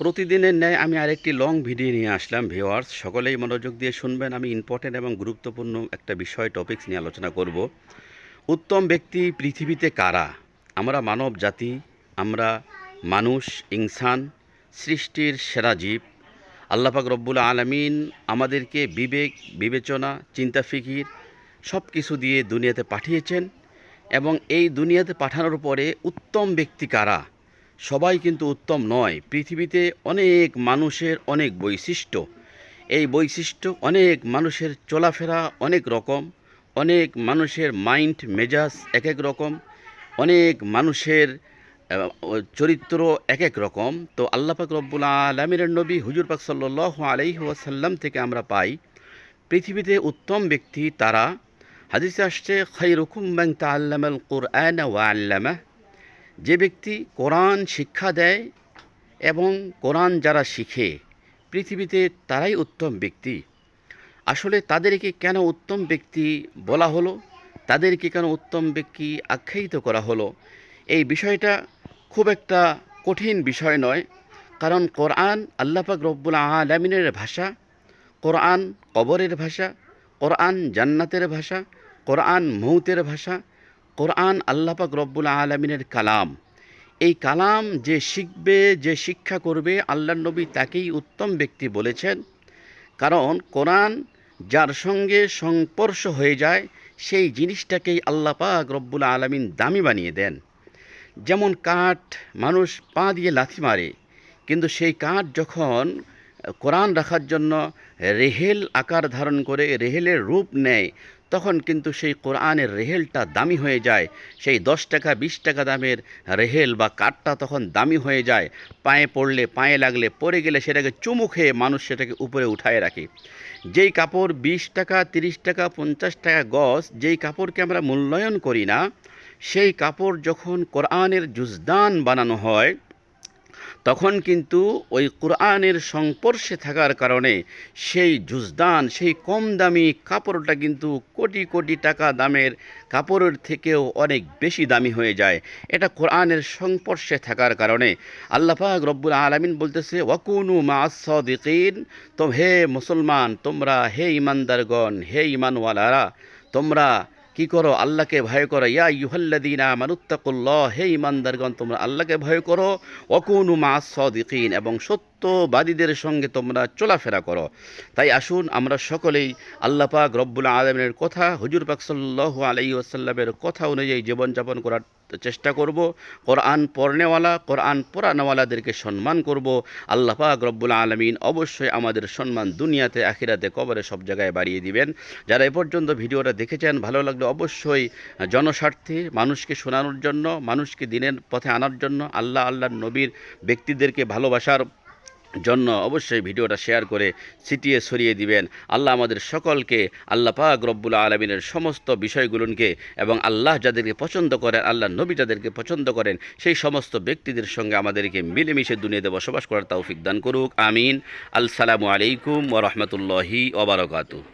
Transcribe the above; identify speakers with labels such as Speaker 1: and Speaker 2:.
Speaker 1: প্রতিদিনের ন্যায় আমি আরেকটি লং ভিডিও নিয়ে আসলাম ভিওয়ার্স সকলেই মনোযোগ দিয়ে শুনবেন। আমি ইম্পর্টেন্ট এবং গুরুত্বপূর্ণ একটা বিষয় টপিকস নিয়ে আলোচনা করব। উত্তম ব্যক্তি পৃথিবীতে কারা? আমরা মানব জাতি, আমরা মানুষ, ইনসান, সৃষ্টির সেরা জীব। আল্লাপাক রব্বুল আলমিন আমাদেরকে বিবেক, বিবেচনা চিন্তা ফিকির সব কিছু দিয়ে দুনিয়াতে পাঠিয়েছেন এবং এই দুনিয়াতে পাঠানোর পরে উত্তম ব্যক্তি কারা? সবাই কিন্তু উত্তম নয়। পৃথিবীতে অনেক মানুষের অনেক বৈশিষ্ট্য। এই বৈশিষ্ট্য অনেক মানুষের চলাফেরা অনেক রকম, অনেক মানুষের মাইন্ড মেজাজ এক এক রকম, অনেক মানুষের চরিত্র এক এক রকম। তো আল্লাহ পাক রব্বুল আলমিনের নবী হুজুর পাক সাল্লাহ আলাইহি ওয়াসাল্লাম থেকে আমরা পাই, পৃথিবীতে উত্তম ব্যক্তি তারা। হাদিসে আসছে খৈরুকুম ব্যাং তাল্লামাল কোরআন ওয়া আল্লামা যে ব্যক্তি কোরআন শিক্ষা দেয় এবং কোরআন যারা শিখে, পৃথিবীতে তারাই উত্তম ব্যক্তি। আসলে তাদেরকে কেন উত্তম ব্যক্তি বলা হলো? তাদেরকে কেন উত্তম ব্যক্তি আখ্যায়িত করা হলো? এই বিষয়টা খুব একটা কঠিন বিষয় নয়, কারণ কোরআন আল্লাপাক রব্বুল আলমিনের ভাষা, কোরআন কবরের ভাষা, কোরআন জান্নাতের ভাষা, কোরআন মৌতের ভাষা কোরআন আল্লাপাক রব্বুল আলমিনের কালাম। এই কালাম যে শিখবে, যে শিক্ষা করবে আল্লাহ নবী তাকেই উত্তম ব্যক্তি বলেছেন। কারণ কোরআন যার সঙ্গে সংস্পর্শ হয়ে যায়, সেই জিনিসটাকেই আল্লাহ পাক রব্বুল আলমিন দামি বানিয়ে দেন। যেমন কাঠ, মানুষ পা দিয়ে লাথি মারে, কিন্তু সেই কাঠ যখন কোরআন রাখার জন্য রেহেল আকার ধারণ করে, রেহেলের রূপ নেয় তখন কিন্তু সেই কোরআনের রেহেলটা দামি হয়ে যায়। সেই দশ টাকা, বিশ টাকা দামের রেহেল বা কাঠটা তখন দামি হয়ে যায়। পায়ে পড়লে, পায়ে লাগলে, পড়ে গেলে সেটাকে চুমু খেয়ে মানুষ সেটাকে উপরে উঠায় রাখে। যেই কাপড় বিশ টাকা, তিরিশ টাকা, পঞ্চাশ টাকা গজ, যেই কাপড়কে আমরা মূল্যায়ন করি না, সেই কাপড় যখন কোরআনের জুজদান বানানো হয় তখন কিন্তু ওই কোরআনের সংস্পর্শে থাকার কারণে সেই জুজদান, সেই কম দামি কাপড়টা কিন্তু কোটি কোটি টাকা দামের কাপড়ের থেকেও অনেক বেশি দামি হয়ে যায়। এটা কোরআনের সংস্পর্শে থাকার কারণে আল্লাহ পাক রব্বুল আলমিন বলতেছে, ওয়াকুনু মা সদিকিন। তো হে মুসলমান, তোমরা হে ইমানদারগণ হে ইমানওয়ালারা তোমরা কি করো? আল্লাহকে ভয় করো। ইয়া ইউহাল্লাদিনা মানুত্তাকুল্লাহ হে ইমানদারগণ তোমরা আল্লাহকে ভয় করো। অকুনু মা সদিকিন এবং সত্যবাদীদের সঙ্গে তোমরা চলাফেরা করো। তাই আসুন আমরা সকলেই আল্লাহ পাক রব্বুল আলমের কথা, হুজুর পাক সাল্লাহ আলাই ওসাল্লামের কথা অনুযায়ী জীবনযাপন করার চেষ্টা করব, কোরআন পড়নেওয়ালা, কোরআন পড়ানোওয়ালাদেরকে সম্মান করব। আল্লাহ পাক রব্বুল আলমিন অবশ্যই আমাদের সম্মান দুনিয়াতে, আখিরাতে, কবরে সব জায়গায় বাড়িয়ে দিবেন। যারা এ পর্যন্ত ভিডিওটা দেখেছেন, ভালো লাগলে অবশ্যই জনস্বার্থে মানুষকে শোনানোর জন্য, মানুষকে দিনের পথে আনার জন্য, আল্লাহ আল্লাহর নবীর ব্যক্তিদেরকে ভালোবাসার জন্য অবশ্যই ভিডিওটা শেয়ার করে ছিটিয়ে সরিয়ে দিবেন। আল্লাহ আমাদের সকলকে, আল্লাহ পাক রব্বুল আলমিনের সমস্ত বিষয়গুলোকে এবং আল্লাহ যাদেরকে পছন্দ করেন, আল্লাহ নবী যাদেরকে পছন্দ করেন, সেই সমস্ত ব্যক্তিদের সঙ্গে আমাদেরকে মিলেমিশে দুনিয়াতে বসবাস করার তৌফিক দান করুক। আমিন। আসসালামু আলাইকুম ও ওরহমতুল্লাহি ওবরাকাতু